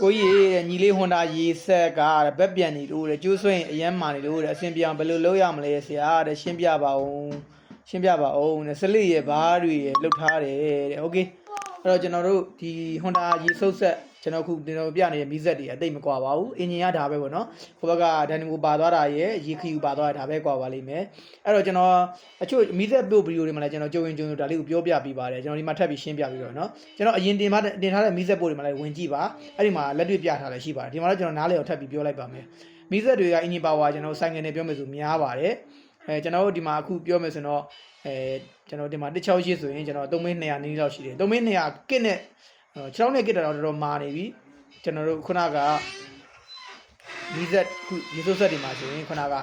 ကိုကြီးတဲ့ညီလေးဟွန်ဒါရေဆက်ကတဲ့ဘက်ပြန်နေလို့တဲ့ကျိုးဆွရင်အရမ်းမာနေလို့တဲ့အဆင်ပြေအောင်ဘယ်လိုလုပ်ရမလဲဆရာတဲ့ရှင်းပြပါဦးရှင်းပြပါဦးတဲ့စလိရဲ့ဘားတွေရဲ့လှုပ်ထားတယ်တဲ့โอเคအဲ့တော့ကျွန်တော်တို့ဒီဟွန်ဒါရေဆုပ်ဆက် ကျွန်တော်ခုကျွန်တော်ပြနေတဲ့မီးစက်တွေအသိမကွာပါဘူးအင်ဂျင်ကဒါပဲပေါ့နော်ဟိုဘက်ကဒန်နီမိုပါသွားတာရဲ့ရေခီယူပါသွားတာဒါပဲကွာပါလိမ့်မယ်အဲ့တော့ကျွန်တော်အချို့မီးစက်ပြုတ်ဗီဒီယိုတွေမှာလည်းကျွန်တော်ကြုံရင်ကြုံဒါလေးကိုပြောပြပေးပါတယ်ကျွန်တော်ဒီမှာထပ်ပြီးရှင်းပြပြီးတော့နော်ကျွန်တော်အရင်တင်ပါတင်ထားတဲ့မီးစက်ပို့တွေမှာလည်းဝင်ကြည့်ပါအဲ့ဒီမှာလက်တွေ့ပြထားလည်းရှိပါတယ်ဒီမှာတော့ကျွန်တော်နားလေအောင်ထပ်ပြီးပြောလိုက်ပါမယ်မီးစက်တွေကအင်ဂျင်ပါဝါကျွန်တော်ဆိုင်ငယ်နဲ့ပြောမယ်ဆိုများပါတယ်အဲကျွန်တော်တို့ဒီမှာအခုပြောမယ်ဆိုတော့အဲကျွန်တော်ဒီမှာ168ဆိုရင်ကျွန်တော်3မင်း200နီးလောက်ရှိတယ်3မင်း200ကစ်နဲ့ 6နဲ့ကစ်တာတော့တော်တော်မာနေပြီကျွန်တော်တို့ခုနကမီးစက်ခုရေစိုးဆက်တွေမှာဆိုရင်ခုနက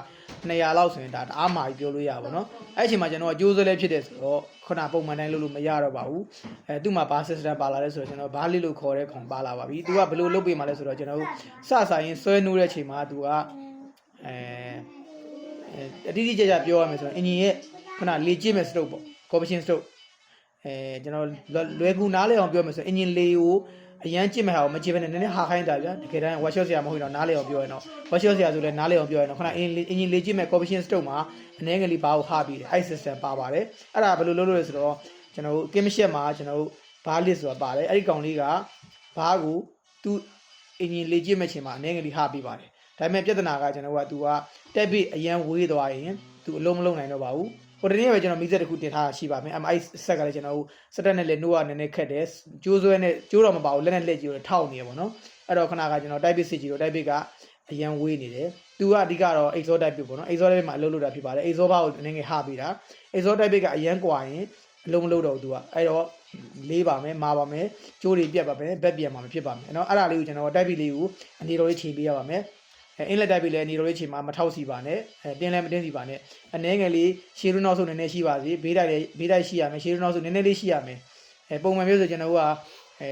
200လောက်ဆိုရင်ဒါတအားမာပြီးပြောလို့ရပါတော့အဲ့အချိန်မှာကျွန်တော်ကကြိုးစလဲဖြစ်တဲ့ဆိုတော့ခုနပုံမှန်တိုင်းလုပ်လို့မရတော့ပါဘူးအဲသူ့မှာဘာ system ပါလာလဲဆိုတော့ကျွန်တော်ဘာလေးလို့ခေါ်တဲ့ခေါင်ပါလာပါပြီသူကဘယ်လိုလုပ်ပေးမှလဲဆိုတော့ကျွန်တော်တို့စဆိုင်ရင်ဆွဲနိုးတဲ့အချိန်မှာသူကအဲအတိအကျကျပြောရမယ်ဆိုရင်အင်ဂျင်ရဲ့ခုနလေကျစ်မဲ့ stroke ပေါ့ correction stroke အဲကျွန်တော်လွယ်ကူနားလဲအောင်ပြောမယ်ဆိုရင်အင်ဂျင်လေကိုအရန်ကြည့်မဲ့ဟာကိုမကြည့်ဘဲနဲ့နည်းနည်းဟာခိုင်းတာဗျာတကယ်တမ်း workshop ဆရာမဟုတ်ရင်တော့နားလဲအောင်ပြောရအောင် workshop ဆရာဆိုလည်းနားလဲအောင်ပြောရအောင်ခုနအင်အင်ဂျင်လေကြည့်မဲ့ correction stroke မှာအနည်းငယ်လေးဘာကိုဟာပြီးတယ်အဲ့ system ပါပါတယ်အဲ့ဒါဘယ်လိုလုပ်လို့လဲဆိုတော့ကျွန်တော်တို့ game shed မှာကျွန်တော်တို့ဘား list ဆိုတာပါတယ်အဲ့ဒီကောင်လေးကဘားကိုသူအင်ဂျင်လေကြည့်မဲ့ချိန်မှာအနည်းငယ်လေးဟာပြီးပါတယ်ဒါပေမဲ့ပြဿနာကကျွန်တော်ကသူကတက်ဘစ်အရန်ဝေးသွားရင်သူအလုံးမလုံးနိုင်တော့ပါဘူး ဟိုတနေ့ပဲကျွန်တော်မီးစက်တစ်ခုတင်ထားတာရှိပါမယ် MI ဆက်ကလည်းကျွန်တော်စက်တက်နဲ့လည်းနှိုးရနည်းနည်းခက်တယ်ကျိုးဆွဲနဲ့ကျိုးတော့မပါဘူးလက်နဲ့လက်ကြည့်တော့ထောက်နေရပါတော့အဲ့တော့ခဏကကျွန်တော် type စစ်ကြည့်တော့ type ကအရန်ဝေးနေတယ်သူကအဓိကတော့ exo type ပေါ့နော် exo type မှာအလုပ်လုပ်တာဖြစ်ပါတယ် exo ဘာကိုနည်းနည်းဟာပေးတာ exo type ကအရန်ကွာရင်အလုံးမလုပ်တော့ဘူးသူကအဲ့တော့လေးပါမယ်မာပါမယ်ကျိုးတွေပြတ်ပါမယ်ဘက်ပြန်ပါမယ်ဖြစ်ပါမယ်เนาะအဲ့ဒါလေးကိုကျွန်တော် type လေးကိုအနေတော်လေးချိန်ပေးရပါမယ် အဲအင်းလက်တိုက်ပြီးလဲနေတော်လေးချိန်မှာမထောက်စီပါနဲ့အဲတင်းလဲမတင်းစီပါနဲ့အနှဲငယ်လေးရှေးရုနောက်ဆိုနည်းနည်းရှိပါစေဘေးတိုက်လည်းဘေးတိုက်ရှိရမယ်ရှေးရုနောက်ဆိုနည်းနည်းလေးရှိရမယ်အဲပုံမှန်မျိုးဆိုကျွန်တော်တို့ကအဲ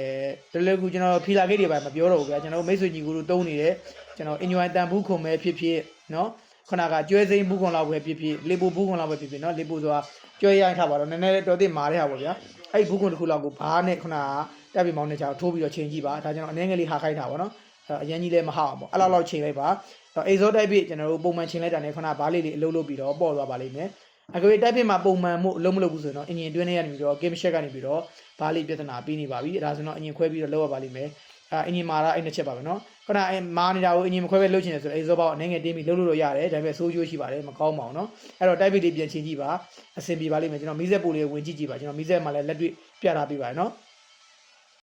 တလဲကူကျွန်တော်ဖီလာဂိတ်တွေပါမပြောတော့ဘူးဗျာကျွန်တော်မိတ်ဆွေညီကိုတို့တုံးနေတယ်ကျွန်တော်အင်ဂျွိုင်းတန်ဘူးခုံပဲဖြစ်ဖြစ်နော်ခုနကကျွဲစိမ်းဘူးခုံလောက်ပဲဖြစ်ဖြစ်လေပူဘူးခုံလောက်ပဲဖြစ်ဖြစ်နော်လေပူဆိုတာကျွဲရိုင်းထားပါတော့နည်းနည်းလေးတော်သိမာတဲ့ဟာပေါ့ဗျာအဲ့ဘူးခုံတစ်ခုလောက်ကိုဘားနဲ့ခုနကတက်ပြီးမောင်းနေချာထိုးပြီးတော့ချိန်ကြည့်ပါဒါကျွန်တော်အနှဲငယ်လေးဟာခိုက်တာပေါ့နော် အရင်ကြီးလည်းမဟအောင်ပေါ့အဲ့လောက်လောက်ချိန်လိုက်ပါတော့ exo type ဖြစ်ကျွန်တော်တို့ပုံမှန်ချိန်လိုက်တာနဲ့ခုနဘားလေးလေးအလုပ်လုပ်ပြီးတော့ပေါ့သွားပါလိမ့်မယ်အကွေ type ဖြစ်မှာပုံမှန်မှုအလုံးမလုပ်ဘူးဆိုရင်တော့အင်ဂျင်တွင်းထဲကနေပြီးတော့ game check ကနေပြီးတော့ဘားလေးပြဿနာပြီးနေပါပြီဒါဆိုတော့အင်ဂျင်ခွဲပြီးတော့လောက်ရပါလိမ့်မယ်အဲအင်ဂျင်မာတာအဲ့နှစ်ချက်ပါပဲเนาะခုနအဲမာနေတာကိုအင်ဂျင်မခွဲပဲလုပ်ချင်တယ်ဆိုတော့ exo ဘောက်အနေငယ်တင်းပြီးလုပ်လို့တော့ရတယ်ဒါပေမဲ့ဆိုးကျိုးရှိပါတယ်မကောင်းပါဘူးเนาะအဲ့တော့ type လေးပြန်ချိန်ကြည့်ပါအဆင်ပြေပါလိမ့်မယ်ကျွန်တော်မီးစက်ပိုလေးဝင်ကြည့်ကြည့်ပါကျွန်တော်မီးစက်မှာလည်းလက်တွေ့ပြထားပေးပါတယ်เนาะ